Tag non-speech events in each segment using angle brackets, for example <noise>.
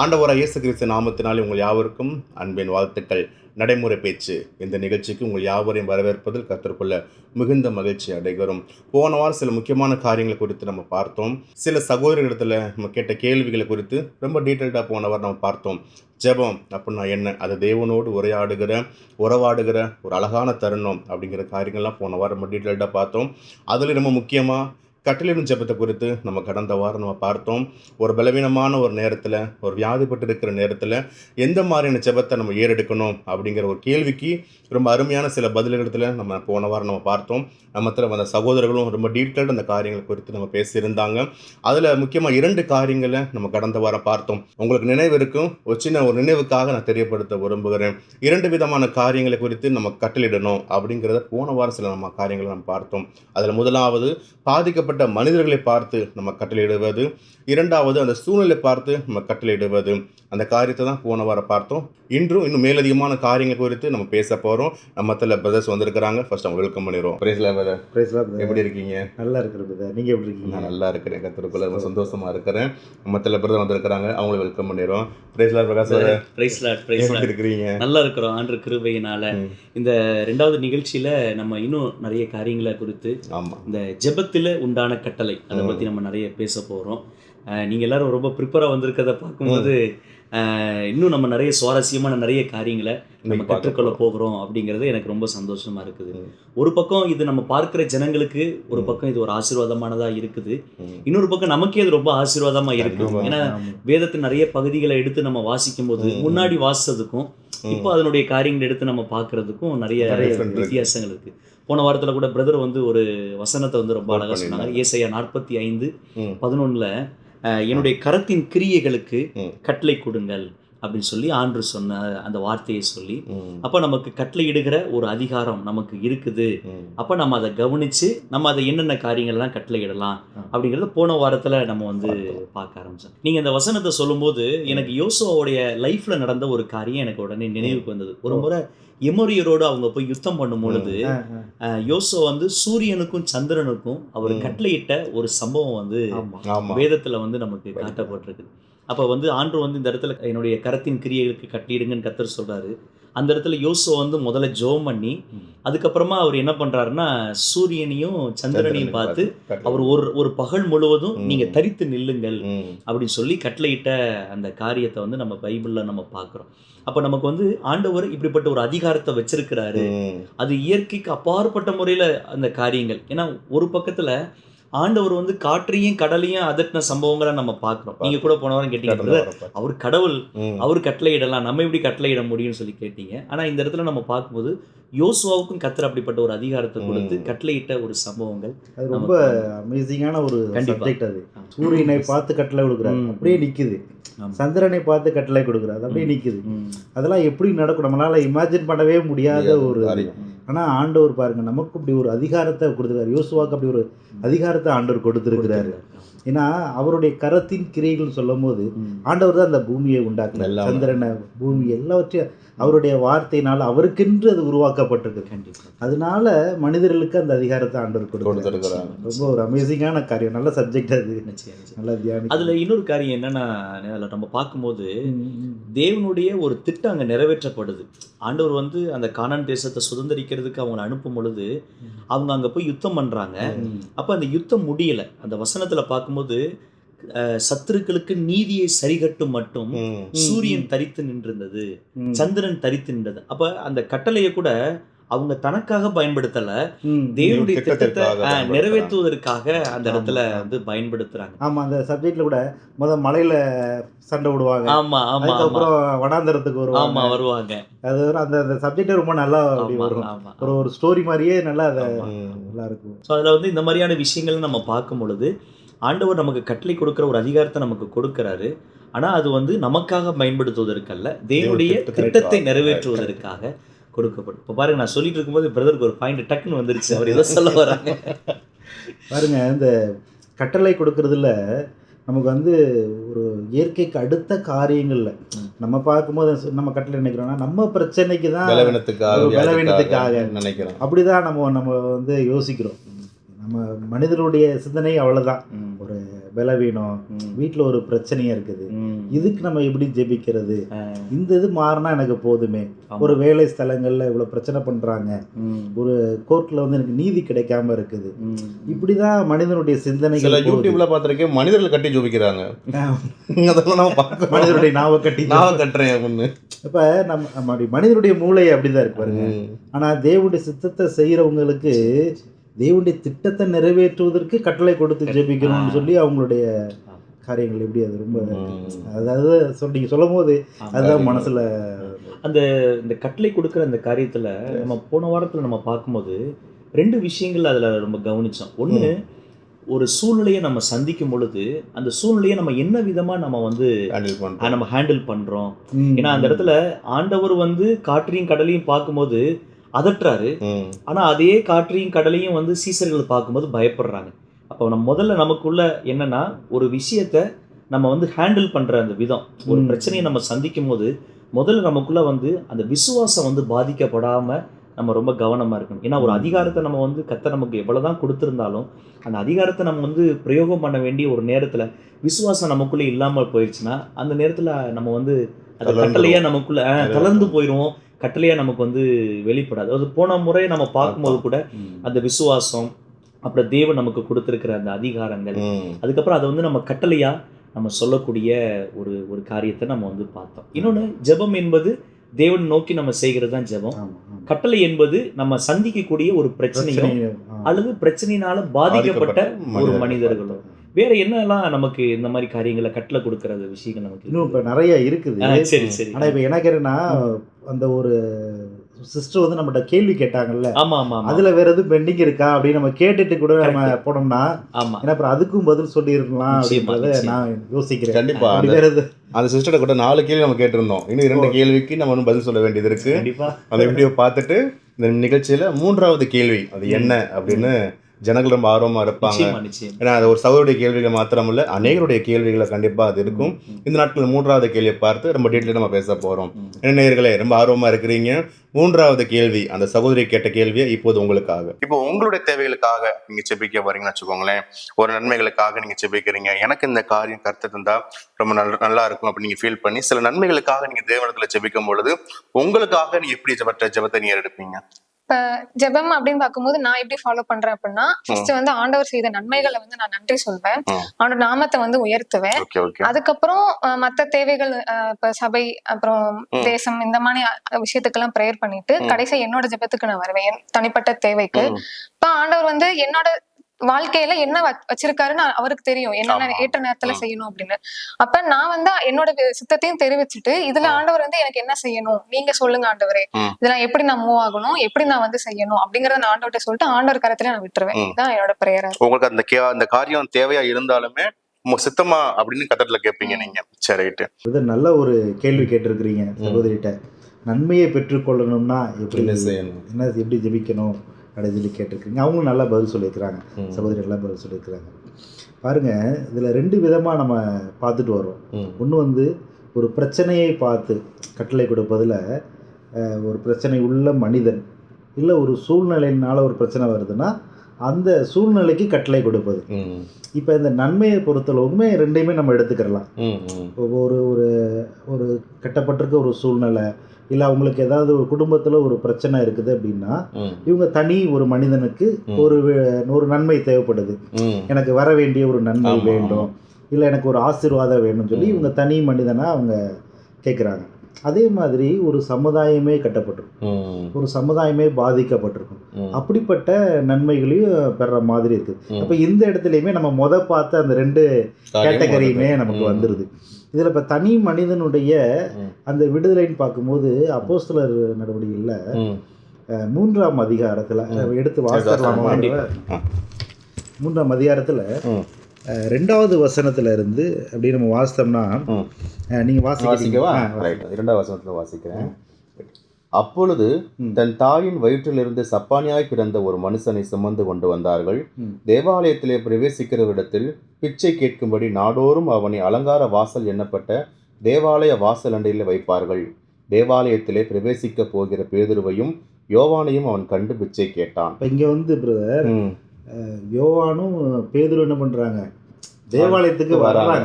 ஆண்டவராக இயேசு கிறிஸ்து நாமத்தினாலே உங்கள் யாவருக்கும் அன்பின் வாழ்த்துக்கள். நடைமுறை பேச்சு. இந்த நிகழ்ச்சிக்கு உங்கள் யாவரையும் வரவேற்பதில் கற்றுக்கொள்ள மிகுந்த மகிழ்ச்சி அடைகிறோம். போன வாரம் சில முக்கியமான காரியங்களை குறித்து நம்ம பார்த்தோம். சில சகோதரர்களிடத்தில் நம்ம கேட்ட கேள்விகளை குறித்து ரொம்ப டீட்டெயில்டாக போன வாரம் நம்ம பார்த்தோம். ஜெபம் அப்படின்னா என்ன? அது தேவனோடு உரையாடுகிற உறவாடுகிற ஒரு அழகான தருணம் அப்படிங்கிற காரியங்கள்லாம் போன வாரம் நம்ம டீட்டெயில்டாக பார்த்தோம். அதில் ரொம்ப முக்கியமாக கட்டளிடும் ஜபத்தை குறித்து நம்ம கடந்த வாரம் நம்ம பார்த்தோம். ஒரு பலவீனமான ஒரு நேரத்தில் ஒரு வியாதிப்பட்டு இருக்கிற நேரத்தில் எந்த மாதிரியான ஜபத்தை நம்ம ஏறெடுக்கணும் அப்படிங்கிற ஒரு கேள்விக்கு ரொம்ப அருமையான சில பதில்களிடத்தில் நம்ம போன வாரம் நம்ம பார்த்தோம். நம்ம வந்த சகோதரர்களும் ரொம்ப டீட்டெயில்டு அந்த காரியங்களை குறித்து நம்ம பேசியிருந்தாங்க. அதில் முக்கியமாக இரண்டு காரியங்களை நம்ம கடந்த வாரம் பார்த்தோம். உங்களுக்கு நினைவு இருக்கும். ஒரு சின்ன ஒரு நினைவுக்காக நான் தெரியப்படுத்த விரும்புகிறேன். இரண்டு விதமான காரியங்களை குறித்து நம்ம கட்டளிடணும் அப்படிங்கிறத போன வாரம் சில நம்ம காரியங்களை நம்ம பார்த்தோம். அதில் முதலாவது பாதிக்கப்பட்ட மனிதர்களை பார்த்து நம்ம கட்டளையிடுவது. இரண்டாவது அந்த சூழ்நிலை பார்த்து நம்ம கட்டளையிடுவது. அந்த காரியத்தை தான் போன வாரம் பார்த்தோம். இன்றும் இன்னும் மேலதிகமான காரியங்கள் குறித்து நம்ம பேச போகிறோம் நம்மத்தில் பிரதர்ஸ் வந்திருக்கிறாங்க. ஃபர்ஸ்ட் அவங்க வெல்கம் பண்ணிடுவோம் பிரேஸ்ல. பிரைஸ்லாம் brother. எப்படி இருக்கீங்க? நல்லா இருக்கிற பிரதர் நீங்க எப்படி இருக்கீங்க? நான் நல்லா இருக்கிறேன். கத்திரக்குள்ள ரொம்ப சந்தோஷமா இருக்கிறேன். மற்ற பிரதர் வந்திருக்கிறாங்க. அவங்கள வெல்கம் பண்ணிடுவோம் பிரேஸ்லா Prakash brother. Praise lord praise எப்படி லாட் இருக்கிறீங்க? நல்லா இருக்கிறோம் ஆண்டு கிருபையினால. இந்த ரெண்டாவது நிகழ்ச்சியில நம்ம இன்னும் நிறைய காரியங்களை குறித்து ஆமா. இந்த ஜெபத்தில் உண்டான கட்டளை அதை. பத்தி நம்ம நிறைய பேச போறோம். அஹ், நீங்க எல்லாரும் ரொம்ப ப்ரிப்பரா வந்திருக்கிறத பார்க்கும்போது இன்னும் நம்ம நிறைய சுவாரஸ்யமான நிறைய காரியங்களை நம்ம கற்றுக்கொள்ள. போகிறோம் அப்படிங்கிறது எனக்கு ரொம்ப சந்தோஷமா இருக்குது. ஒரு பக்கம் இது நம்ம பார்க்கிற ஜனங்களுக்கு ஒரு. பக்கம் இது ஒரு ஆசீர்வாதமானதா இருக்குது. இன்னொரு பக்கம் நமக்கே இது ரொம்ப ஆசீர்வாதமா கண்டிப்பா. ஏன்னா ஆமா. வேதத்தின் நிறைய பகுதிகளை எடுத்து நம்ம வாசிக்கும் போது. முன்னாடி வாசிச்சதுக்கும் ம். இப்போ அதனுடைய காரியங்கள் எடுத்து நம்ம பார்க்கறதுக்கும் நிறைய இருக்கு. வித்தியாசங்கள் இருக்கு போன வாரத்துல கூட பிரதர் வந்து ஒரு வசனத்தை வந்து ரொம்ப அழகா சொன்னாங்க. ஏசையா நாற்பத்தி ஐந்து ம். என்னுடைய கரத்தின் கிரியைகளுக்கு. கட்டளை கொடுங்கள் அப்படின்னு சொல்லி ஆண்டு சொன்ன அந்த வார்த்தையை சொல்லி. அப்ப நமக்கு கட்டளை இடுகிற ஒரு அதிகாரம் நமக்கு இருக்குது. அப்ப நம்ம அதை கவனிச்சு நம்ம அதை என்னென்ன காரியங்கள்லாம் கட்டளை இடலாம் ஆ. அப்படிங்கறத போன வாரத்துல நம்ம வந்து பார்க்க ஆரம்பிச்சோம். நீங்க இந்த வசனத்தை சொல்லும்போது எனக்கு யோசுவாவுடைய லைஃப்ல நடந்த ஒரு காரியம் எனக்கு உடனே நினைவுக்கு வந்தது. ஒரு முறை எமோரியரோடு அவங்க போய் யுத்தம் பண்ணும் பொழுது யோசுவா வந்து சூரியனுக்கும் சந்திரனுக்கும் அவர். கட்டளையிட்ட ஒரு சம்பவம் வந்து வேதத்துல வந்து நமக்கு காட்டப்பட்டிருக்கு அப்ப வந்து ஆண்டு வந்து இந்த இடத்துல என்னுடைய கரத்தின் கிரியைகளுக்கு கட்டிடுங்கன்னு கத்தர் சொல்றாரு அந்த இடத்துல யோசுவா வந்து முதல்ல ஜோம் பண்ணி. அதுக்கப்புறமா அவர் என்ன பண்றாருன்னா சூரியனையும் சந்திரனையும் பார்த்து. அவர் ஒரு ஒரு பகல் முழுவதும் ம். நீங்க தரித்து நில்லுங்கள். அப்படின்னு சொல்லி கட்டளையிட்ட அந்த காரியத்தை வந்து நம்ம பைபிள்ல நம்ம பார்க்குறோம் அப்ப நமக்கு வந்து ஆண்டவர் இப்படிப்பட்ட ஒரு அதிகாரத்தை வச்சிருக்கிறாரு. அது இயற்கைக்கு அப்பாற்பட்ட முறையில் அந்த காரியங்கள் ஏன்னா ஒரு பக்கத்தில் ஆண்டவர் வந்து காற்றையும் கடலையும் அதட்டின சம்பவங்களை நம்ம பார்க்குறோம் நீங்கள் கூட போன வாரம் கேட்டீங்க. அவர் கடவுள். அவர் கட்டளையிடலாம் நம்ம எப்படி கட்டளையிட முடியும்னு சொல்லி கேட்டீங்க ஆனால் இந்த இடத்துல நம்ம பார்க்கும்போது யோசுவாவுக்கும் கத்தர் அப்படிப்பட்ட ஒரு அதிகாரத்தை கொடுத்து. கட்டளையிட்ட ஒரு சம்பவங்கள் அது ரொம்ப அமேசிங்கான ஒரு. சப்ஜெக்ட் அது. சூரியனை பார்த்து கட்டளை கொடுக்குறாரு. அப்படியே நிக்குது ஆமா. சந்திரனை பார்த்து கட்டளை கொடுக்குறாரு அப்படியே ம். அதெல்லாம் எப்படி நடக்கும் நம்மளால இமேஜின் பண்ணவே முடியாத ஒரு இது. காரியம். ஆனா ஆண்டவர் பாருங்க நமக்கு இப்படி ஒரு அதிகாரத்தை கொடுத்துருக்காரு யோசுவாக்கு அப்படி ஒரு அதிகாரத்தை ஆண்டவர் கொடுத்துருக்கிறாரு ஏன்னா அவருடைய கரத்தின் கிரியைகள் சொல்லும் போது. ஆண்டவர் தான் அந்த பூமியை உண்டாக்குறார். சந்திரனை பூமி எல்லாவற்றையும் அவருடைய வார்த்தையினால் அவருக்கென்று அது உருவாக்கப்பட்டிருக்கு. கண்டிப்பா. அதனால மனிதர்களுக்கு அந்த அதிகாரத்தை ஆண்டவர் கொடுக்கிறார். கொடுத்திருக்கிறாங்க. ரொம்ப ஒரு அமேசிங்கான காரியம். நல்ல சப்ஜெக்ட் அது. நல்லா தியானி அதுல இன்னொரு காரியம் என்னன்னா அதுல நம்ம பார்க்கும்போது. தேவனுடைய ஒரு திட்டம் அங்கே நிறைவேற்றப்படுது. ஆண்டவர் வந்து அந்த கானான் தேசத்தை சுதந்திரிக்கிறதுக்கு அவங்களை அனுப்பும் பொழுது அவங்க அங்கே போய் யுத்தம் பண்ணுறாங்க. அப்போ அந்த யுத்தம் முடியலை. அந்த வசனத்தில் பார்க்கும்போது சத்துருக்களுக்கு நீதியை சரிகட்டும் மட்டும். சூரியன் தரித்து நின்றிருந்தது. சந்திரன் தரித்து நின்றது அப்போ அந்த கட்டளையை கூட அவங்க தனக்காக பயன்படுத்தல. தேவனுடைய திட்டத்தை. நிறைவேற்றுவதற்காக அந்த. இடத்துல வந்து பயன்படுத்துறாங்க ஆமா அந்த சப்ஜெக்ட்ல கூட முத மலையில சண்டை விடுவாங்க ஆமா ஆமா அதுக்கப்புறம் வனாந்தரத்துக்கு ஆமா வருவாங்க வருவாங்க அது அந்த அந்த சப்ஜெக்டே ரொம்ப நல்லா வரும் ஒரு ஒரு ஸ்டோரி மாதிரியே நல்லா அதை. நல்லா இருக்கும் ஸோ அதில் வந்து இந்த மாதிரியான விஷயங்கள் நம்ம பார்க்கும் பொழுது ஆண்டவர் நமக்கு கட்டளை கொடுக்குற ஒரு அதிகாரத்தை நமக்கு கொடுக்குறாரு. ஆனால் அது வந்து நமக்காக பயன்படுத்துவதற்கல்ல தேவனுடைய திட்டத்தை. நிறைவேற்றுவதற்காக கொடுக்கப்படும். இப்போ பாருங்க நான் சொல்லிட்டு இருக்கும்போது பிரதருக்கு ஒரு பாயிண்ட் டக்குன்னு வந்துருச்சு. அவர் ஏதோ சொல்ல <laughs> வராங்க. பாருங்க இந்த கட்டளை கொடுக்கறதுல நமக்கு வந்து ஒரு இயற்கைக்கு அடுத்த காரியங்கள்ல. நம்ம பார்க்கும்போது நம்ம கட்டளை நினைக்கிறோம்னா நம்ம பிரச்சனைக்கு தான் பலவீனத்துக்காக நினைக்கிறோம். அப்படிதான் நம்ம நம்ம வந்து யோசிக்கிறோம். நம்ம மனிதனுடைய சிந்தனை அவ்வளவுதான். ஒரு பலவீனம். வீட்டில் ஒரு பிரச்சனையா இருக்குது. இதுக்கு நம்ம எப்படி ஜெபிக்கிறது இந்த இது மாறினா எனக்கு போதுமே. ஒரு வேலை ஸ்தலங்களில் இவ்வளோ பிரச்சனை பண்ணுறாங்க ம். ஒரு கோர்ட்டில் வந்து எனக்கு நீதி கிடைக்காம இருக்குது ம். இப்படி தான் மனிதனுடைய சில சிந்தனைகள். யூடியூப்ல பார்த்திருக்கேன் மனிதர்கள் கட்டி ஜோபிக்கிறாங்க அதெல்லாம் நம்ம பார்க்க <laughs> மனிதனுடைய நாவை கட்டி நான் கட்டுறேன் அப்படின்னு இப்போ நம்ம நம்மளுடைய மனிதனுடைய மூளை அப்படிதான் இருக்கு பாருங்க. ஆனால் தேவனுடைய சித்தத்தை செய்கிறவங்களுக்கு தேவனுடைய திட்டத்தை நிறைவேற்றுவதற்கு கட்டளை கொடுத்து ஜெபிக்கணும்னு சொல்லி அவங்களுடைய காரியங்கள் எப்படி அது ரொம்ப. அதாவது சொல் நீங்கள் சொல்லும் போது. அதுதான் மனசுல இந்த கட்டளை கொடுக்குற அந்த காரியத்துல நம்ம போன வாரத்துல நம்ம பார்க்கும்போது ரெண்டு விஷயங்கள் அதுல ரொம்ப கவனிச்சோம். ஒண்ணு ஒரு சூழ்நிலையை நம்ம சந்திக்கும் பொழுது அந்த சூழ்நிலையை நம்ம என்ன விதமா நம்ம வந்து நம்ம ஹேண்டில் பண்றோம்? ம், ஏன்னா அந்த இடத்துல ஆண்டவர் வந்து காற்றையும் கடலையும் பார்க்கும்போது அதட்டுறாரு. ஆனா அதே காற்றையும் கடலையும் வந்து சீசர்கள் பார்க்கும்போது பயப்படுறாங்க அப்போ நம்ம முதல்ல நமக்குள்ள என்னன்னா ஒரு விஷயத்த நம்ம வந்து ஹேண்டில் பண்ற அந்த விதம் ஒரு. பிரச்சனையை நம்ம சந்திக்கும் போது முதல்ல நமக்குள்ள வந்து அந்த விசுவாசம் வந்து பாதிக்கப்படாம நம்ம ரொம்ப கவனமா இருக்கணும் ஏன்னா ஒரு. அதிகாரத்தை நம்ம வந்து கத்த நமக்கு எவ்வளவுதான் கொடுத்திருந்தாலும் அந்த அதிகாரத்தை நம்ம வந்து பிரயோகம் பண்ண வேண்டிய ஒரு நேரத்துல விசுவாசம் நமக்குள்ள இல்லாம போயிடுச்சுன்னா அந்த நேரத்துல நம்ம வந்து அந்த தளர்ந்துரும். கட்டளையா நமக்குள்ள தளர்ந்து போயிடுவோம் கட்டளையா நமக்கு வந்து வெளிப்படாது அது போன முறை நம்ம பார்க்கும்போது கூட. அந்த விசுவாசம் அப்புறம் தேவன் நமக்கு கொடுத்திருக்கிற அந்த அதிகாரங்கள். அதுக்கப்புறம் அதை வந்து நம்ம கட்டளையா நம்ம சொல்லக்கூடிய ஒரு ஒரு காரியத்தை நம்ம வந்து பார்த்தோம் இன்னொன்று ஜெபம் என்பது தேவன் நோக்கி நம்ம செய்கிறது தான் ஜெபம். கட்டளை என்பது நம்ம சந்திக்கக்கூடிய ஒரு பிரச்சனையும். அல்லது பிரச்சனையினால பாதிக்கப்பட்ட ஒரு மனிதர்கள். மனிதர்களும் வேற என்னெல்லாம் நமக்கு இந்த மாதிரி காரியங்களை கட்டளை கொடுக்கற விஷயங்கள் நமக்கு இன்னும்? இப்போ நிறைய இருக்குது சரி சரி ஆனா இப்போ எனக்கு என்னன்னா அந்த ஒரு சிஸ்டர் வந்து நம்மகிட்ட கேள்வி கேட்டாங்கல்ல ஆமா ஆமா அதுல வேற எதுவும் பெண்டிங் இருக்கா அப்படின்னு நம்ம கேட்டுட்டு கூட நம்ம போனோம்னா ஆமா. ஏன்னா அப்புறம் அதுக்கும் பதில் சொல்லியிருக்கலாம் நிச்சயமா, அப்படின்றத. நான் யோசிக்கிறேன். கண்டிப்பா. வேற எது? அந்த சிஸ்டர்ட்ட கூட நாலு கேள்வி நம்ம கேட்டிருந்தோம். இன்னும் இரண்டு கேள்விக்கு நம்ம இன்னும் பதில் சொல்ல வேண்டியது இருக்கு. கண்டிப்பா. அந்த வீடியோ பார்த்துட்டு இந்த நிகழ்ச்சியில மூன்றாவது கேள்வி அது என்ன அப்படின்னு ஜனங்கள் ரொம்ப ஆர்வமா இருப்பாங்க. ஏன்னா அது ஒரு சகோதரிய கேள்விகள் மாத்திரமல்ல அநேகருடைய கேள்விகளை கண்டிப்பா அது இருக்கும். இந்த நாட்கள் மூன்றாவது கேள்வியை பார்த்து ரொம்ப டீட்டெயிலாக நம்ம பேச போறோம். ம். என்ன நேயர்களே ரொம்ப ஆர்வமா இருக்கிறீங்க. மூன்றாவது கேள்வி அந்த சகோதரி கேட்ட கேள்வியை இப்போது உங்களுக்காக. இப்போ உங்களுடைய தேவைகளுக்காக நீங்க செபிக்க வரீங்கன்னு வச்சுக்கோங்களேன். ஒரு நன்மைகளுக்காக நீங்க செபிக்கிறீங்க. எனக்கு இந்த காரியம் கருத்து இருந்தா ரொம்ப நல்ல நல்லா இருக்கும் அப்படின்னு நீங்க ஃபீல் பண்ணி சில நன்மைகளுக்காக நீங்க தேவனத்துல செபிக்கும் பொழுது உங்களுக்காக நீங்க எப்படி ஜெபத்த ஜெபத்தை நீங்க எடுப்பீங்க? இப்ப ஜெபம் அப்படின்னு பார்க்கும்போது நான் எப்படி ஃபாலோ பண்றேன் அப்படின்னா ஃபர்ஸ்ட் வந்து ஆண்டவர் செய்த நன்மைகளை வந்து நான் நன்றி சொல்வேன். அவனோட நாமத்தை வந்து உயர்த்துவேன் அதுக்கப்புறம் மத்த தேவைகள் இப்ப சபை அப்புறம். தேசம் இந்த மாதிரி விஷயத்துக்கெல்லாம் ப்ரேயர் பண்ணிட்டு ம். கடைசியா என்னோட ஜெபத்துக்கு நான் வருவேன் தனிப்பட்ட தேவைக்கு. இப்ப ஆண்டவர் வந்து என்னோட வாழ்க்கையில என்ன வச்- வச்சிருக்காருன்னு அவருக்கு தெரியும். என்னென்ன. ஏற்ற நேரத்துல. செய்யணும் அப்படின்னு. அப்ப நான் வந்து என்னோட சித்தத்தையும் தெரிவிச்சுட்டு இதுல. ஆண்டவர் வந்து எனக்கு என்ன செய்யணும்? நீங்க சொல்லுங்க ஆண்டவரே. இதுல எப்படி நான் மூவ் ஆகணும்? எப்படி நான் வந்து செய்யணும்? அப்படிங்கறத நான் ஆண்டவர்கிட்ட சொல்லிட்டு ஆண்டவர் கரத்துல நான் விட்டுருவேன். இதுதான் என்னோட பிரேயரா உங்களுக்கு அந்த கே அந்த காரியம் தேவையா இருந்தாலுமே உங்க சித்தமா அப்படின்னு கத்தத்துல கேட்பீங்க நீங்க. சரி ரைட்டு. இது நல்ல ஒரு கேள்வி கேட்டிருக்கிறீங்க சகோதரிட்ட. நன்மையை பெற்றுக்கொள்ளணும்னா எப்படி என்ன செய்யணும்? என்ன எப்படி ஜெபிக்கணும்? சொல்லி கேட்டிருக்கீங்க அவங்களும் நல்லா பதில் சொல்லியிருக்கிறாங்க. சகோதரி எல்லாம் பதில் சொல்லியிருக்கிறாங்க பாருங்க இதுல ரெண்டு விதமா நம்ம பார்த்துட்டு வரோம். ஒன்று வந்து ஒரு பிரச்சனையை பார்த்து கட்டளை கொடுப்பதில் ஒரு பிரச்சனை உள்ள மனிதன் இல்லை ஒரு சூழ்நிலையினால ஒரு பிரச்சனை வருதுன்னா அந்த சூழ்நிலைக்கு கட்டளை கொடுப்பது. இப்போ இந்த நன்மையை பொறுத்தளவுமே ரெண்டையுமே நம்ம எடுத்துக்கிறலாம். ஒரு ஒரு ஒரு கட்டப்பட்டிருக்க ஒரு சூழ்நிலை இல்லை அவங்களுக்கு ஏதாவது ஒரு குடும்பத்தில் ஒரு பிரச்சனை இருக்குது அப்படின்னா. இவங்க தனி ஒரு மனிதனுக்கு. ஒரு ஒரு நன்மை தேவைப்படுது. எனக்கு வர வேண்டிய ஒரு நன்மை வேண்டும் இல்லை எனக்கு ஒரு ஆசீர்வாதம் வேணும்னு சொல்லி. இவங்க தனி மனிதனாக அவங்க கேட்குறாங்க அதே மாதிரி ஒரு சமுதாயமே கட்டப்பட்டிருக்கும். ஒரு சமுதாயமே பாதிக்கப்பட்டிருக்கும். அப்படிப்பட்ட நன்மைகளையும் பெற மாதிரி இருக்குது. அப்போ இந்த இடத்துலையுமே நம்ம முத பார்த்த அந்த ரெண்டு காரியம் கேட்டகரியுமே. நமக்கு. வந்துடுது இதில் இப்போ தனி மனிதனுடைய. அந்த விடுதலைன்னு பார்க்கும்போது அப்போஸ்தலர் நடவடிக்கையில். மூன்றாம் அதிகாரத்தில். எடுத்து வாசிக்கலாமா. மூன்றாம் அதிகாரத்தில். ரெண்டாவது வசனத்துல இருந்து அப்படி நம்ம வாசித்தோம்னா ம். அஹ், நீங்க வாசிக்கிறீங்க வாசிக்கவா இரண்டாவது வசனத்துல வாசிக்கிறேன் அப்பொழுது. தன் தாயின் வயிற்றிலிருந்து சப்பானியாய் பிறந்த ஒரு மனுஷனை சுமந்து கொண்டு வந்தார்கள். தேவாலயத்திலே பிரவேசிக்கிறவிடத்தில் பிச்சை கேட்கும்படி நாடோறும் அவனை அலங்கார வாசல் எண்ணப்பட்ட தேவாலய வாசல் அண்டையில் வைப்பார்கள் தேவாலயத்திலே பிரவேசிக்க போகிற பேதுருவையும் யோவானையும் அவன் கண்டு பிச்சை கேட்டான் இங்க வந்து. யோவானும் பேதுரு என்ன பண்றாங்க தேவாலயத்துக்கு வர்றாங்க.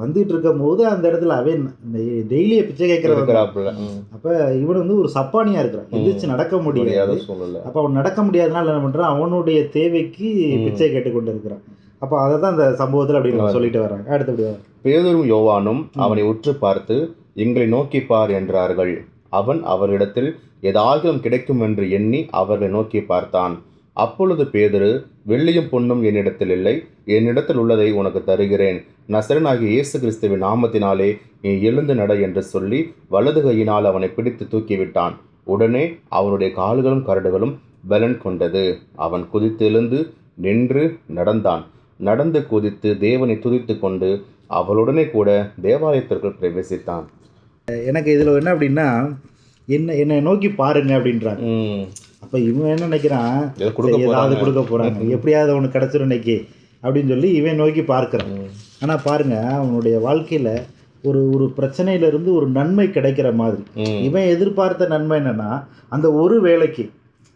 வந்துட்டு இருக்கும் போது அந்த இடத்துல அவன் டெய்லியே பிச்சை ம். அப்ப இவன் வந்து ஒரு சப்பானியா இருக்கிறான். எந்திரிச்சு நடக்க முடியாத. அப்ப அவன் நடக்க முடியாதனால என்ன பண்றான்? அவனுடைய தேவைக்கு. பிச்சை கேட்டு கொண்டு இருக்கிறான் அப்ப அதை தான் அந்த சம்பவத்துல அப்படி வரும். சொல்லிட்டு வர்றாங்க. அடுத்தபடி வர்றாங்க. பேதுரும் யோவானும் அவனை உற்று பார்த்து எங்களை நோக்கி பார் என்றார்கள். அவன் அவரிடத்தில் ஏதாகிலும் கிடைக்கும் என்று எண்ணி அவர்களை நோக்கி பார்த்தான். அப்பொழுது பேதுரு வெள்ளியும் பொன்னும் என்னிடத்தில் இல்லை. என்னிடத்தில் உள்ளதை உனக்கு தருகிறேன். நசரனாகிய இயேசு கிறிஸ்துவின் நாமத்தினாலே நீ எழுந்து நட என்று சொல்லி வலது கையினால் அவனை பிடித்து தூக்கிவிட்டான். உடனே அவனுடைய கால்களும் கரடுகளும் பலன் கொண்டது. அவன் குதித்து எழுந்து நின்று நடந்தான். நடந்து குதித்து தேவனை துதித்து கொண்டு அவளுடனே கூட தேவாலயத்திற்குள் பிரவேசித்தான். எனக்கு இதுல என்ன அப்படின்னா என்ன என்னை நோக்கி பாருங்க அப்படின்றாங்க. அப்ப இவன் என்ன நினைக்கிறான் ஏதாவது. கொடுக்க போறாங்க எப்படியாவது அவனுக்கு கிடைச்சிரும் இன்னைக்கு அப்படின்னு சொல்லி இவன் நோக்கி பார்க்கிறான். ஆனா பாருங்க அவனுடைய வாழ்க்கையில ஒரு ஒரு பிரச்சனையில இருந்து ஒரு நன்மை கிடைக்கிற மாதிரி. இவன் எதிர்பார்த்த நன்மை என்னன்னா அந்த ஒரு வேலைக்கு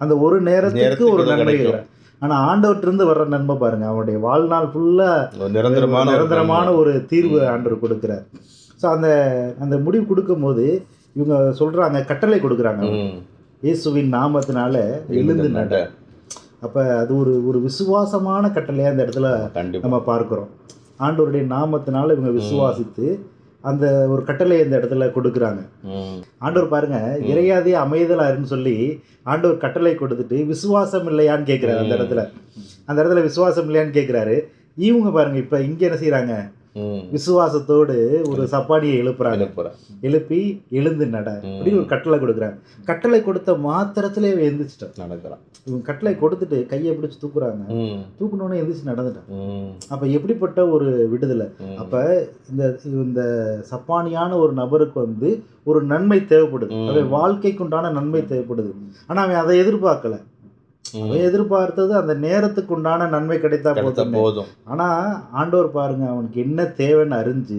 அந்த ஒரு நேரத்துக்கு ஒரு நன்மை கிடைக்கும். கிடைக்கும். ஆனா ஆண்டவர்கிட்ட இருந்து வர்ற நன்மை பாருங்க அவனுடைய வாழ்நாள் ஃபுல்லா நிரந்தரமான ஒரு நிரந்தரமான ஒரு தீர்வு ஆண்டவர் கொடுக்கிறார் ஸோ அந்த அந்த முடிவு கொடுக்கும்போது இவங்க சொல்றாங்க கட்டளை கொடுக்குறாங்க. இயேசுவின் நாமத்தினால எழுந்து நட. அப்ப அது ஒரு ஒரு விசுவாசமான கட்டளையா அந்த இடத்துல நம்ம பார்க்கிறோம். ஆண்டவருடைய நாமத்தினால இவங்க விசுவாசித்து அந்த ஒரு கட்டளை இந்த இடத்துல கொடுக்குறாங்க. ஆண்டவர் பாருங்க இறையாதே அமைதலாருன்னு சொல்லி ஆண்டவர் கட்டளை கொடுத்துட்டு விசுவாசம் இல்லையான்னு கேட்குறாரு அந்த இடத்துல. அந்த இடத்துல விசுவாசம் இல்லையான்னு கேட்குறாரு இவங்க பாருங்க இப்போ இங்கே என்ன செய்கிறாங்க. விசுவாசத்தோடு ஒரு சப்பானியை எழுப்புறாங்க. எழுப்பி எழுந்து நட அப்படின்னு ஒரு கட்டளை கொடுக்குறாங்க கட்டளை கொடுத்த மாத்திரத்திலே இவன் எந்திரிச்சிட்டான் நடக்கிறான் இவங்க கட்டளை கொடுத்துட்டு கையை பிடிச்சி தூக்குறாங்க ம். தூக்குனோடனே எந்திரிச்சு நடந்துட்டான். அப்போ எப்படிப்பட்ட ஒரு விடுதலை. அப்ப இந்த இந்த சப்பானியான ஒரு நபருக்கு வந்து ஒரு நன்மை தேவைப்படுது. அவன் வாழ்க்கைக்கு உண்டான நன்மை தேவைப்படுது ஆனா அவன் அதை எதிர்பார்க்கல. அவன் எதிர்பார்த்தது அந்த நேரத்துக்கு உண்டான நன்மை கிடைத்தா போதும். போதும். ஆனா ஆண்டவர் பாருங்க அவனுக்கு என்ன தேவைன்னு அறிஞ்சு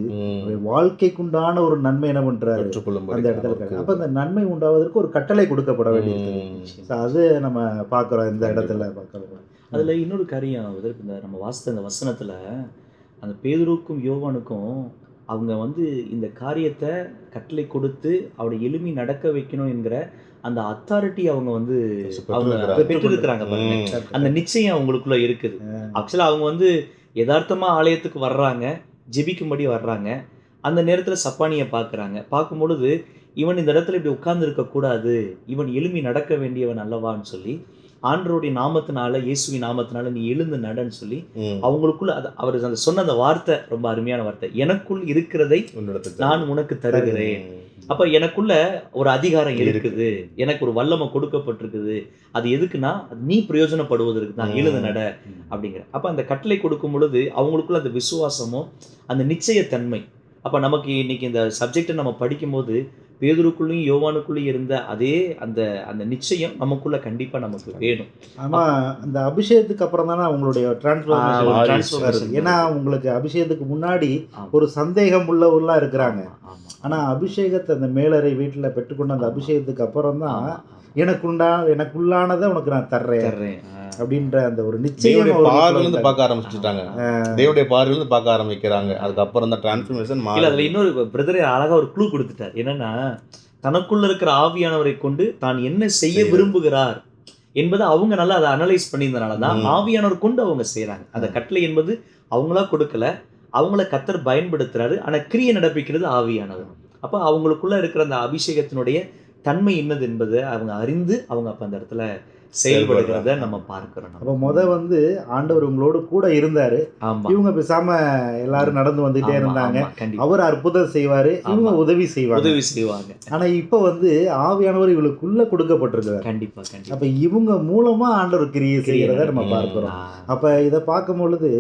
வாழ்க்கைக்கு உண்டான ஒரு நன்மை என்ன பண்றாரு? அந்த இடத்துல. அப்ப அந்த நன்மை உண்டாவதற்கு ஒரு கட்டளை கொடுக்கப்பட வேண்டியது அது நம்ம பார்க்குறோம் இந்த இடத்துல பார்க்கலாம் அதுல இன்னொரு காரியம் இதற்கு இந்த நம்ம வாசித்த இந்த வசனத்துல அந்த பேதுருக்கும் யோவானுக்கும் அவங்க வந்து இந்த காரியத்தை கட்டளை கொடுத்து அவளை எளிமை நடக்க வைக்கணும் என்கிற அந்த அத்தாரிட்டி அவங்க வந்து அவங்க பெற்றிருக்கிறாங்க. பாருங்க. அந்த நிச்சயம் அவங்களுக்குள்ள இருக்குது. ஆக்சுவலாக அவங்க வந்து யதார்த்தமா ஆலயத்துக்கு வர்றாங்க ஜெபிக்கும்படி வர்றாங்க. அந்த நேரத்தில் சப்பானியை பார்க்குறாங்க பார்க்கும் பொழுது இவன் இந்த இடத்துல இப்படி உட்கார்ந்து இருக்கக்கூடாது இவன் எலும்பி நடக்க வேண்டியவன் அல்லவான்னு சொல்லி ஆண்டவருடைய நாமத்தினால இயேசுவின் நாமத்தினால நீ எழுந்து நடன்னு சொல்லி. அவங்களுக்குள்ள அது அவர் அந்த சொன்ன அந்த வார்த்தை ரொம்ப அருமையான வார்த்தை. எனக்குள் இருக்கிறதை நான் உனக்கு தருகிறேன். அப்ப எனக்குள்ள ஒரு அதிகாரம் இருக்கு. இருக்குது. எனக்கு ஒரு வல்லமை கொடுக்கப்பட்டிருக்குது. அது எதுக்குன்னா நீ பிரயோஜனப்படுவதற்கு நான். எழுந்து நட அப்படிங்கிற. அப்ப அந்த கட்டளை கொடுக்கும் பொழுது அவங்களுக்குள்ள அந்த விசுவாசமும் அந்த நிச்சயத்தன்மை. அப்ப நமக்கு இன்னைக்கு இந்த சப்ஜெக்டை நம்ம படிக்கும்போது பேதுருக்குள்ளேயும் யோவானுக்குள்ளேயும் இருந்த அதே அந்த அந்த நிச்சயம் நமக்குள்ள கண்டிப்பா நமக்கு வேணும். ஆமா அந்த அபிஷேகத்துக்கு அப்புறம் தானே அவங்களுடைய டிரான்ஸ்ஃபர்மேஷன் ஏன்னா உங்களுக்கு அபிஷேகத்துக்கு முன்னாடி. ஒரு சந்தேகம் உள்ளவர்களா இருக்கிறாங்க. ஆனா அபிஷேகத்தை அந்த மேலறை வீட்டுல பெற்றுக்கொண்ட அந்த அபிஷேகத்துக்கு அப்புறம் தான் எனக்குண்டா எனக்குள்ளானதை உனக்கு நான் தர்றேன். தர்றேன். அப்படின்ற அந்த ஒரு நிச்சயம் பார்வையிலிருந்து பார்க்க ஆரம்பிச்சுட்டாங்க. தேவனுடைய பார்வையிலிருந்து பார்க்க ஆரம்பிக்கிறாங்க. அதுக்கப்புறம் தான் டிரான்ஸ்ஃபர்மேஷன் இல்ல அதுல இன்னொரு பிரதரே அழகா ஒரு க்ளூ கொடுத்துட்டார். என்னன்னா தனக்குள்ள இருக்கிற ஆவியானவரை கொண்டு தான் என்ன செய்ய. விரும்புகிறார் என்பதை அவங்க நல்லா அதை அனலைஸ் பண்ணியிருந்தனால தான். ஆவியானவர் கொண்டு அவங்க செய்றாங்க. அந்த கட்டளை என்பது அவங்களா கொடுக்கல. அவங்கள கத்தர் பயன்படுத்துறாரு. ஆனா கிரியை நடப்பிக்கிறது ஆவியானவர். அப்ப அவங்களுக்குள்ள இருக்கிற அந்த அபிஷேகத்தினுடைய தன்மை என்னது என்பதை அவங்க அறிந்து அவங்க அப்ப அந்த இடத்துல செயல்படுகிறத நம்ம பார்க்கிறோம் அப்ப. முத வந்து ஆண்டவர் உங்களோடு கூட இருந்தாரு இவங்க பேசாம எல்லாரும் நடந்து வந்துட்டே இருந்தாங்க. அவர் அற்புதம் செய்வாரு இவங்க. உதவி செய்வாங்க உதவி செய்வாங்க ஆனா இப்ப வந்து ஆவியானவர் இவளுக்குள்ள கொடுக்கப்பட்டிருக்கிறார் கண்டிப்பா கண்டிப்பா அப்ப இவங்க மூலமா ஆண்டவர் கிரியை செய்கிறத நம்ம. பார்க்கிறோம். அப்ப இதை பார்க்கும் பொழுது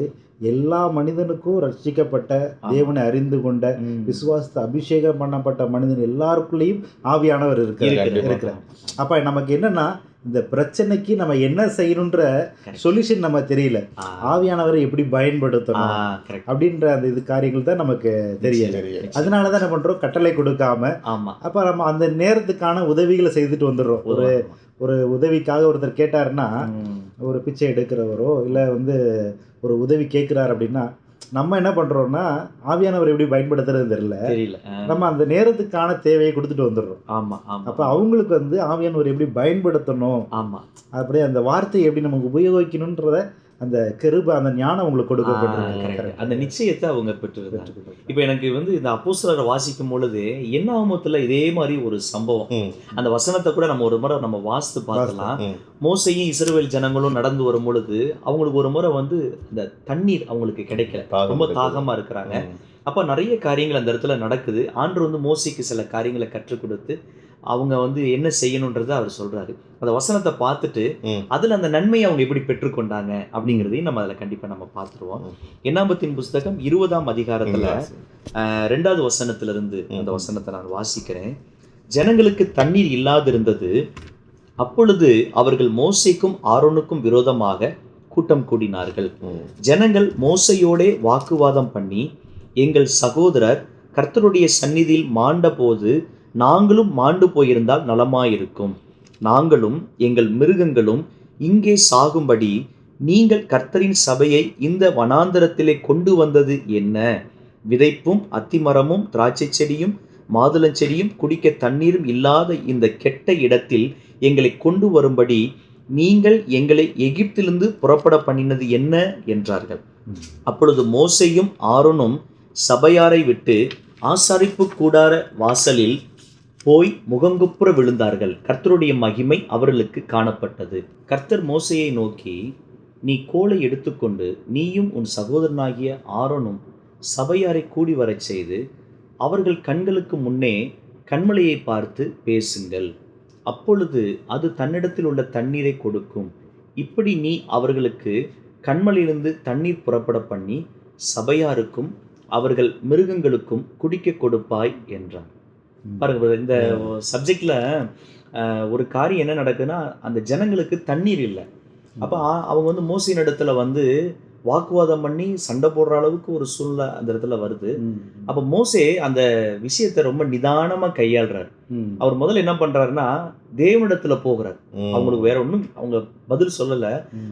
எல்லா மனிதனுக்கும் ரட்சிக்கப்பட்ட தேவனை அறிந்து கொண்ட. விசுவாசத்தை அபிஷேகம் பண்ணப்பட்ட மனிதன் எல்லாருக்குள்ளேயும் ஆவியானவர் இருக்கிறார். இருக்கிறார் அப்ப நமக்கு என்னன்னா இந்த பிரச்சனைக்கு நம்ம என்ன செய்யணுன்ற. சொல்யூஷன் நம்ம தெரியல. ஆவியானவரை எப்படி பயன்படுத்தணும். அப்படின்ற அந்த இது காரியங்கள் தான் நமக்கு தெரியல அதனால தான் என்ன பண்றோம் கட்டளை கொடுக்காம அப்ப நம்ம அந்த நேரத்துக்கான உதவிகளை செய்துட்டு வந்துடுறோம் ஒரு ஒரு உதவிக்காக ஒருத்தர் கேட்டாருன்னா. ஒரு பிச்சை எடுக்கிறவரோ இல்லை வந்து ஒரு உதவி கேட்குறாரு அப்படின்னா நம்ம என்ன பண்ணுறோம்னா ஆவியானவர் எப்படி பயன்படுத்துறது தெரியல. தெரியல. நம்ம அந்த நேரத்துக்கான தேவையை கொடுத்துட்டு வந்துடுறோம். ஆமா ஆமா. அப்போ அவங்களுக்கு வந்து ஆவியானவர் எப்படி பயன்படுத்தணும்? ஆமா. அப்படியே அந்த வார்த்தையை எப்படி நமக்கு உபயோகிக்கணுன்றத அந்த கிருபை அந்த ஞானம் உங்களுக்கு கொடுக்கப்பட்டிருக்கு. அந்த நிச்சயத்தை அவங்க பெற்றுக்கொள்ளும். இப்போ எனக்கு வந்து இந்த அப்போஸ்தலரை வாசிக்கும் பொழுது என்ன ஆமத்துல இதே மாதிரி ஒரு சம்பவம். அந்த வசனத்தை கூட நம்ம ஒரு முறை நம்ம வாசித்து பார்க்கலாம். மோசையும் இஸ்ரவேல் ஜனங்களும் நடந்து வரும் பொழுது அவங்களுக்கு ஒரு முறை வந்து இந்த தண்ணீர் அவங்களுக்கு கிடைக்கல. ரொம்ப. தாகமா இருக்கிறாங்க. அப்ப நிறைய காரியங்கள் அந்த இடத்துல நடக்குது. ஆண்டு வந்து மோசைக்கு சில காரியங்களை கற்றுக் கொடுத்து அவங்க வந்து என்ன செய்யணுன்றதை அவர் சொல்றாரு அந்த வசனத்தை பார்த்துட்டு. அதுல அந்த நன்மையை அவங்க எப்படி பெற்றுக்கொண்டாங்க அப்படிங்கிறதையும் நம்ம அதுல கண்டிப்பா நம்ம பார்த்துருவோம். எண்ணாம்பத்தின் புஸ்தகம் இருபதாம் அதிகாரத்துல ரெண்டாவது வசனத்திலிருந்து அந்த ம். வசனத்தை நான் வாசிக்கிறேன் ஜனங்களுக்கு தண்ணீர் இல்லாதிருந்தது அப்பொழுது அவர்கள் மோசேக்கும் ஆரோனுக்கும் விரோதமாக கூட்டம் கூடினார்கள். ஜனங்கள் மோசையோடே வாக்குவாதம் பண்ணி எங்கள் சகோதரர் கர்த்தருடைய சந்நிதியில் மாண்டபோது நாங்களும் மாண்டு போயிருந்தால் நலமாயிருக்கும். நாங்களும் எங்கள் மிருகங்களும் இங்கே சாகும்படி நீங்கள் கர்த்தரின் சபையை இந்த வனாந்தரத்திலே கொண்டு வந்தது என்ன? விதைப்பும் அத்திமரமும் திராட்சை செடியும் மாதுளஞ்செடியும் குடிக்க தண்ணீரும் இல்லாத இந்த கெட்ட இடத்தில் எங்களை கொண்டு வரும்படி நீங்கள் எங்களை எகிப்திலிருந்து புறப்பட பண்ணினது என்ன? என்றார்கள். அப்பொழுது மோசையும் ஆரோனும் சபையாரை விட்டு ஆசாரிப்பு கூடார வாசலில் போய் முகங்குப்புற விழுந்தார்கள். கர்த்தருடைய மகிமை அவர்களுக்கு காணப்பட்டது. கர்த்தர் மோசையை நோக்கி நீ கோலை எடுத்துக்கொண்டு நீயும் உன் சகோதரனாகிய ஆரோனும் சபையாரை கூடி வரச் செய்து அவர்கள் கண்களுக்கு முன்னே கண்மலையை பார்த்து பேசுங்கள். அப்பொழுது அது தன்னிடத்தில் உள்ள தண்ணீரை கொடுக்கும். இப்படி நீ அவர்களுக்கு கண்மலையிலிருந்து தண்ணீர் புறப்பட பண்ணி சபையாருக்கும் அவர்கள் மிருகங்களுக்கும் குடிக்க கொடுப்பாய் என்றான். பாருங்க இந்த சப்ஜெக்ட்ல ஒரு காரியம் என்ன நடக்குதுன்னா அந்த ஜனங்களுக்கு தண்ணீர் இல்லை அப்ப அவங்க வந்து மோசின் இடத்துல வந்து வாக்குவாதம் பண்ணி சண்டை போடுற அளவுக்கு ஒரு சூழ்நிலை அந்த இடத்துல வருது. அப்ப மோசே அந்த விஷயத்தை ரொம்ப நிதானமா கையாளுறாரு. அவர் முதல்ல என்ன பண்றாருன்னா தேவனிடத்துல போகிறார். அவங்களுக்கு வேற ஒண்ணும் அவங்க பதில் சொல்லல.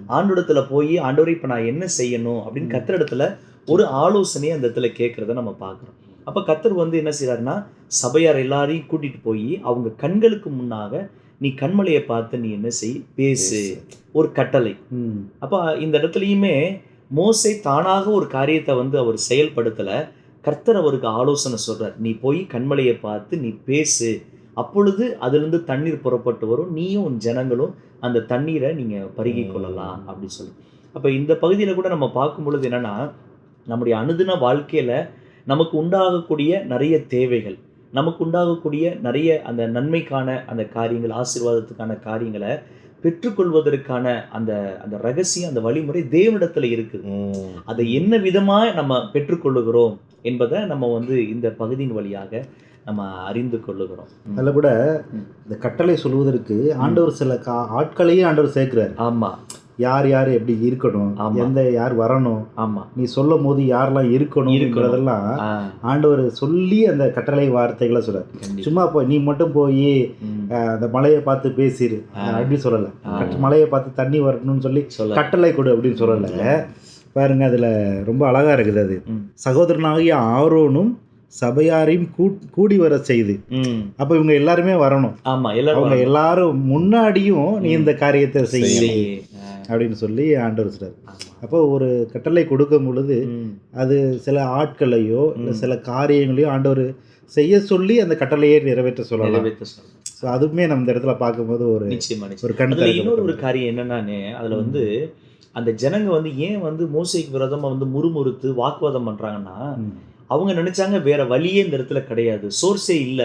ஆண்டோடத்துல போய் ஆண்டவரே இப்ப நான் என்ன செய்யணும் அப்படின்னு. கத்தர் இடத்துல ஒரு ஆலோசனையை அந்த இடத்துல கேட்கறத நம்ம பார்க்கிறோம் அப்ப கத்தர் வந்து என்ன செய்றாருன்னா சபையார் எல்லாரையும் கூட்டிட்டு போய் அவங்க கண்களுக்கு முன்னாக நீ கண்மலையை பார்த்து நீ என்ன செய் பேசு. ஒரு கட்டளை. அப்ப இந்த இடத்துலயுமே மோசே தானாக ஒரு காரியத்தை வந்து அவர் செயல்படுத்தல. கர்த்தர் அவருக்கு ஆலோசனை சொல்றார். நீ போய் கண்மலையை பார்த்து நீ பேசு. அப்பொழுது அதிலிருந்து தண்ணீர் புறப்பட்டு வரும். நீயும் உன் ஜனங்களும் அந்த தண்ணீரை நீங்க பருகிக் கொள்ளலாம் அப்படி சொல்லி. அப்ப இந்த பகுதியில கூட நம்ம பார்க்கும் பொழுது என்னன்னா நம்முடைய அனுதின வாழ்க்கையில நமக்கு உண்டாகக்கூடிய நிறைய தேவைகள் நமக்கு உண்டாகக்கூடிய நிறைய அந்த நன்மைக்கான அந்த காரியங்கள் ஆசீர்வாதத்துக்கான காரியங்களை பெற்றுக்கொள்வதற்கான அந்த அந்த ரகசியம் அந்த வழிமுறை தேவனிடத்துல இருக்குது ம். அதை என்ன விதமா நம்ம பெற்றுக்கொள்ளுகிறோம் என்பதை நம்ம வந்து இந்த பகுதியின் வழியாக நம்ம அறிந்து கொள்ளுகிறோம். அதில் கூட. இந்த கட்டளை சொல்வதற்கு ஆண்டவர் சில கா ஆட்களையும் ஆண்டவர் சேர்க்கிறார் ஆமா யார் யார் எப்படி இருக்கணும். எந்த யார் வரணும் ஆமா நீ சொல்லும் போது யாரெல்லாம் இருக்கணும். இருக்கிறதெல்லாம் ஆண்டவர் சொல்லி அந்த கட்டளை வார்த்தைகளை சொல்றார். சும்மா போய் நீ மட்டும் போய். அந்த மலையை பார்த்து பேசிடு ஆ. அப்படி சொல்லலை மலையை பார்த்து தண்ணி வரணும்னு சொல்லி கட்டளை கொடு அப்படின்னு சொல்லலை பாருங்க அதுல ரொம்ப அழகா இருக்குது அது. சகோதரனாகிய ஆரோனும் சபையாரையும் கூடி வர செய்து. அப்ப இவங்க எல்லாருமே வரணும் ஆமா எல்லாரும் அவங்க. எல்லாரும் முன்னாடியும் நீ இந்த காரியத்தை செய்ய அப்படின்னு சொல்லி ஆண்டவர் சொல்றாரு. அப்போ ஒரு கட்டளை கொடுக்கும் பொழுது. அது சில ஆட்களையோ இல்லை. சில காரியங்களையோ ஆண்டவர் செய்ய சொல்லி அந்த கட்டளையை நிறைவேற்ற சொல்லலாம். ஸோ அதுவுமே நம்ம இந்த இடத்துல பார்க்கும்போது ஒரு ஒரு கண் அதுல இன்னொரு ஒரு. காரியம் என்னன்னானே அதுல வந்து அந்த ஜனங்க வந்து ஏன் வந்து மோசைக்கு விரோதமா வந்து முறுமுறுத்து வாக்குவாதம் பண்றாங்கன்னா ம். அவங்க நினைச்சாங்க வேற வழியே இந்த இடத்துல கிடையாது சோர்ஸே இல்ல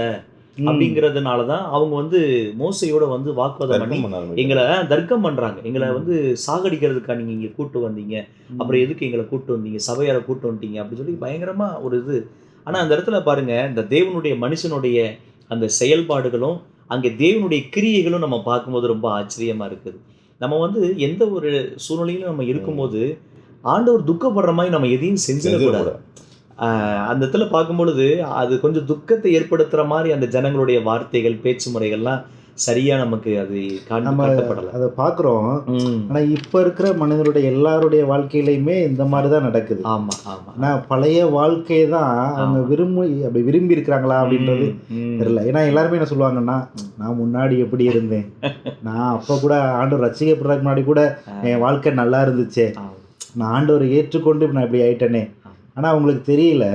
ம். அப்படிங்கறதுனால தான் அவங்க வந்து மோசையோட வந்து வாக்குவாதம் பண்ணி. எங்களை தர்க்கம் பண்றாங்க. எங்களை. வந்து சாகடிக்கிறதுக்கா நீங்க இங்க கூட்டு வந்தீங்க. அப்புறம் எதுக்கு எங்களை கூட்டு வந்தீங்க? சபையாரை கூட்டு வந்துட்டீங்க அப்படி சொல்லி பயங்கரமா ஒரு இது. ஆனா அந்த இடத்துல பாருங்க இந்த தேவனுடைய மனுஷனுடைய அந்த செயல்பாடுகளும் அங்கே தேவனுடைய கிரியைகளும் நம்ம பார்க்கும்போது ரொம்ப ஆச்சரியமா இருக்குது. நம்ம வந்து எந்த ஒரு சூழ்நிலையிலும் நம்ம இருக்கும்போது ஆண்டவர் துக்கப்படுற மாதிரி நம்ம எதையும் செஞ்சிடக்கூடாது. அந்த இடத்துல பார்க்கும் பொழுது அது கொஞ்சம் துக்கத்தை ஏற்படுத்துற மாதிரி அந்த ஜனங்களுடைய வார்த்தைகள் பேச்சு முறைகள்லாம் சரியா நமக்கு அது நம்ம அதை பார்க்குறோம். ஆனால் இப்போ இருக்கிற மனிதனுடைய எல்லாருடைய வாழ்க்கையிலையுமே இந்த மாதிரி தான் நடக்குது. ஆமா ஆமா. ஆனால் பழைய வாழ்க்கையை தான் அவங்க. விரும்பி அப்படி விரும்பி இருக்கிறாங்களா அப்படின்றது. தெரியல. ஏன்னா எல்லாருமே என்ன சொல்லுவாங்கன்னா நான் முன்னாடி எப்படி இருந்தேன்? நான் அப்போ கூட ஆண்டவர் ரசிக்கப்படுறதுக்கு முன்னாடி கூட என் வாழ்க்கை நல்லா இருந்துச்சே. நான் ஆண்டவரை ஏற்றுக்கொண்டு நான் இப்படி ஆயிட்டேனே. ஆனால் அவங்களுக்கு தெரியல.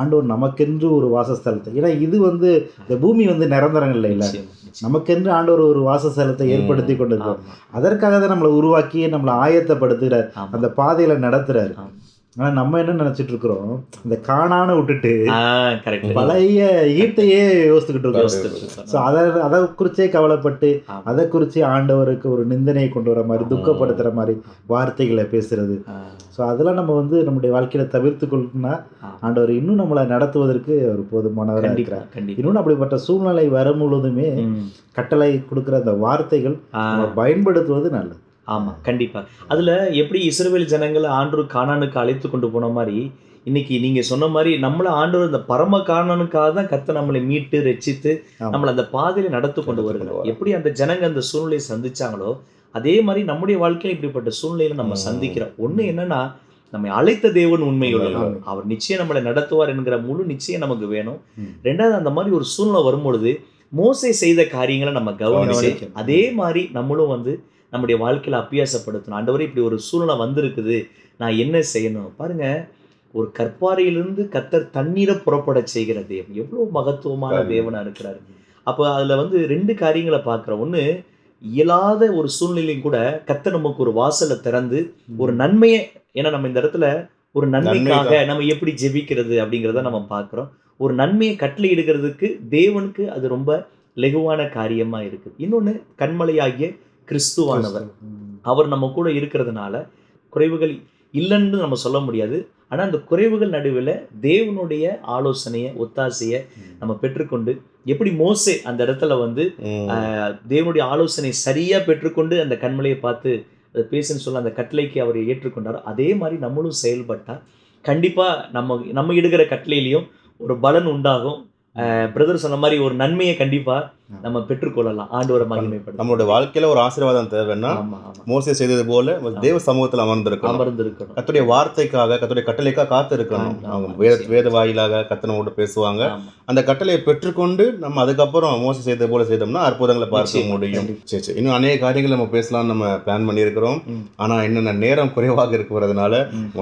ஆண்டவர் நமக்கென்று ஒரு வாசஸ்தலத்தை ஏன்னா இது வந்து இந்த பூமி வந்து நிரந்தரம் இல்லை இல்லை. நமக்கென்று ஆண்டவர் ஒரு வாசஸ்தலத்தை ஏற்படுத்தி ஆமா, அதற்காக தான் நம்மளை உருவாக்கி நம்மளை ஆயத்தப்படுத்துகிறார். அந்த பாதையில நடத்துறாரு. ஆமா. ஆனா நம்ம என்ன நினைச்சிட்டு இருக்கிறோம் இந்த காணான விட்டுட்டு. பழைய ஈட்டையே யோசிச்சுக்கிட்டு இருக்கோம். ஸோ அதை அதை குறிச்சே கவலைப்பட்டு. அதை குறித்து ஆண்டவருக்கு ஒரு நிந்தனையை கொண்டு வர மாதிரி துக்கப்படுத்துகிற மாதிரி வார்த்தைகளை பேசுறது ஸோ அதெல்லாம் நம்ம வந்து நம்முடைய வாழ்க்கையில தவிர்த்து கொள்ளணும்னா. ஆண்டவர் இன்னும் நம்மளை நடத்துவதற்கு போதுமானவராக கண்டிப்பா இருக்கிறார் கண்டிப்பா இன்னொன்று அப்படிப்பட்ட சூழ்நிலை வரும் பொழுதுமே ம். கட்டளை கொடுக்குற அந்த வார்த்தைகள் பயன்படுத்துவது நல்லது ஆமா கண்டிப்பா அதுல எப்படி இஸ்ரவேல் ஜனங்களை ஆண்டவர் கானானுக்கு அழைத்து கொண்டு போன மாதிரி இன்னைக்கு நீங்க சொன்ன மாதிரி நம்மள ஆண்டவர் இந்த பரம காணனுக்காக தான் கத்த நம்மளை மீட்டு ரட்சித்து ஆமா. நம்மளை அந்த பாதையில நடத்து கொண்டு வரார். எப்படி அந்த ஜனங்க அந்த சூழ்நிலையை சந்திச்சாங்களோ அதே மாதிரி நம்முடைய வாழ்க்கையில இப்படிப்பட்ட சூழ்நிலையில நம்ம. சந்திக்கிறோம் ஒண்ணு என்னன்னா நம்மை அழைத்த தேவன் உண்மையுள்ளவர். அவர் நிச்சயம் நம்மளை நடத்துவார் என்கிற முழு நிச்சயம் நமக்கு வேணும். ரெண்டாவது அந்த மாதிரி ஒரு சூழ்நிலை வரும்பொழுது மோசே செய்த காரியங்களை நம்ம கவனிச்சு. அதே மாதிரி நம்மளும் வந்து நம்முடைய வாழ்க்கையில அபியாசப்படுத்தணும். ஆண்டவரே இப்படி ஒரு சூழ்நிலை வந்திருக்குது. நான் என்ன செய்யணும்? பாருங்க ஒரு கற்பாறையிலிருந்து கத்தர் தண்ணீரை புறப்பட செய்கிற தேவன். எவ்வளவு மகத்துவமான கண்டிப்பா. தேவனா இருக்கிறாரு. அப்போ அதுல வந்து ரெண்டு காரியங்களை பார்க்குறோம். ஒண்ணு இயலாத ஒரு சூழ்நிலையும் கூட கத்தர் நமக்கு ஒரு வாசலை திறந்து ஒரு நன்மையை ஏன்னா நம்ம இந்த இடத்துல ஒரு நன்மைக்காக. நம்ம எப்படி ஜெபிக்கிறது அப்படிங்கிறத நம்ம பார்க்குறோம். ஒரு நன்மையை கட்டளை இடுகிறதுக்கு தேவனுக்கு அது ரொம்ப லெகுவான காரியமா இருக்குது இன்னொன்னு கண்மலையாகிய கிறிஸ்துவானவர். அவர் நம்ம கூட இருக்கிறதுனால குறைவுகள் இல்லைன்னு நம்ம சொல்ல முடியாது. ஆனா அந்த குறைவுகள் நடுவில் தேவனுடைய ஆலோசனையை ஒத்தாசையை நம்ம பெற்றுக்கொண்டு எப்படி மோசே அந்த இடத்துல வந்து. தேவனுடைய ஆலோசனை சரியா பெற்றுக்கொண்டு அந்த கண்மலையை பார்த்து பேசுன்னு சொல்ல அந்த கட்டளைக்கு அவர் ஏற்றுக்கொண்டார் அதே மாதிரி நம்மளும் செயல்பட்டா கண்டிப்பா நம்ம நம்ம இடுகிற கட்டளையிலையும் ஒரு பலன் உண்டாகும். பிரதர் சொன்ன மாதிரி ஒரு நன்மையை கண்டிப்பா நம்ம பெற்றுக்கொள்ளலாம் ஆண்டவரை மகிமைப்படுத்த நம்மளுடைய வாழ்க்கையில ஒரு ஆசீர்வாதம் தேவைன்னா மோசே செய்தது போல தேவ சமூகத்தில் அமர்ந்திருக்கணும். அமர்ந்திருக்கணும். கத்துடைய வார்த்தைக்காக கத்துடைய கட்டளைக்காக காத்து இருக்கணும் அவங்க வேத. வேத வாயிலாக கத்தனோட பேசுவாங்க. அந்த கட்டளையை பெற்றுக்கொண்டு நம்ம அதுக்கப்புறம் மோச செய்தது போல செய்தோம்னா அற்புதங்களை பார்க்க முடியும். சரி சரி. இன்னும் அநேக காரியங்கள் நம்ம பேசலாம்னு நம்ம பிளான் பண்ணியிருக்கிறோம். ஆனா என்னென்ன நேரம் குறைவாக இருக்கிறதுனால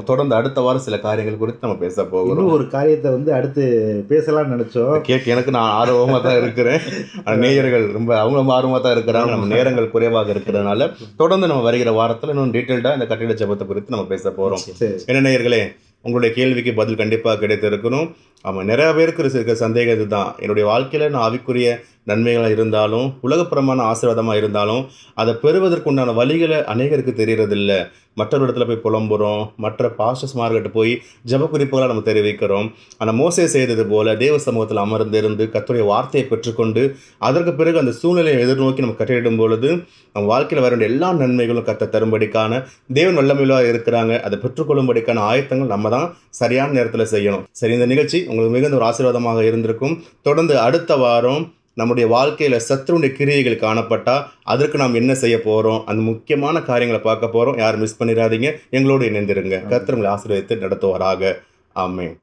தொடர்ந்து அடுத்த வாரம் சில காரியங்கள் குறித்து நம்ம பேச போகிறோம். ஒரு காரியத்தை வந்து அடுத்து பேசலாம்னு நினைச்சோம். கேட்க எனக்கு நான் ஆர்வமா தான் இருக்கிறேன். <laughs> நேயர்கள் ரொம்ப அவங்க ரொம்ப ஆர்வமா தான் இருக்கிறாங்க நம்ம நேரங்கள் குறைவாக இருக்கிறதுனால தொடர்ந்து நம்ம வருகிற வாரத்துல இன்னும் டீட்டெயில்டா இந்த கட்டிட ஜபத்தை குறித்து நம்ம பேச சரி என்ன நேயர்களே உங்களுடைய கேள்விக்கு பதில் கண்டிப்பாக கிடைத்திருக்கணும். ஆமாம் நிறைய பேருக்கு இருக்க சந்தேகம் இதுதான். என்னுடைய வாழ்க்கையில் நான் ஆவிக்குரிய நன்மைகளாக இருந்தாலும் உலகப்புறமான ஆசீர்வாதமாக இருந்தாலும் அதை பெறுவதற்குண்டான வழிகளை அநேகருக்கு தெரியறதில்ல. மற்றொரு இடத்துல போய் புலம்புறோம் மற்ற பாஸ்டர்ஸ் மார்க்கிட்ட போய் ஜப குறிப்புகளாக நம்ம தெரிவிக்கிறோம். ஆனால் மோசே செய்தது போல் தேவ சமூகத்தில் அமர்ந்திருந்து கத்துடைய வார்த்தையை பெற்றுக்கொண்டு அதற்கு பிறகு அந்த சூழ்நிலையை எதிர்நோக்கி நம்ம கட்டிடும் பொழுது நம்ம வாழ்க்கையில் வர வேண்டிய எல்லா நன்மைகளும் கத்த தரும்படிக்கான தேவன் வல்லமையிலாக இருக்கிறாங்க. அதை பெற்றுக்கொள்ளும்படிக்கான ஆயத்தங்கள் நம்ம தான் சரியான நேரத்தில் செய்யணும். சரி இந்த நிகழ்ச்சி உங்களுக்கு மிகுந்த ஒரு ஆசீர்வாதமாக இருந்திருக்கும். தொடர்ந்து அடுத்த வாரம் நம்முடைய வாழ்க்கையில் சத்ருடைய கிரியைகள் காணப்பட்டால் அதற்கு நாம் என்ன செய்ய போகிறோம் அந்த முக்கியமான காரியங்களை பார்க்க போகிறோம் யாரும் மிஸ் பண்ணிடாதீங்க எங்களோடு இணைந்திருங்க. கத்திரங்களை ஆசிரியத்தை ஆசீர்வதித்து நடத்துவாராக. ஆமென்.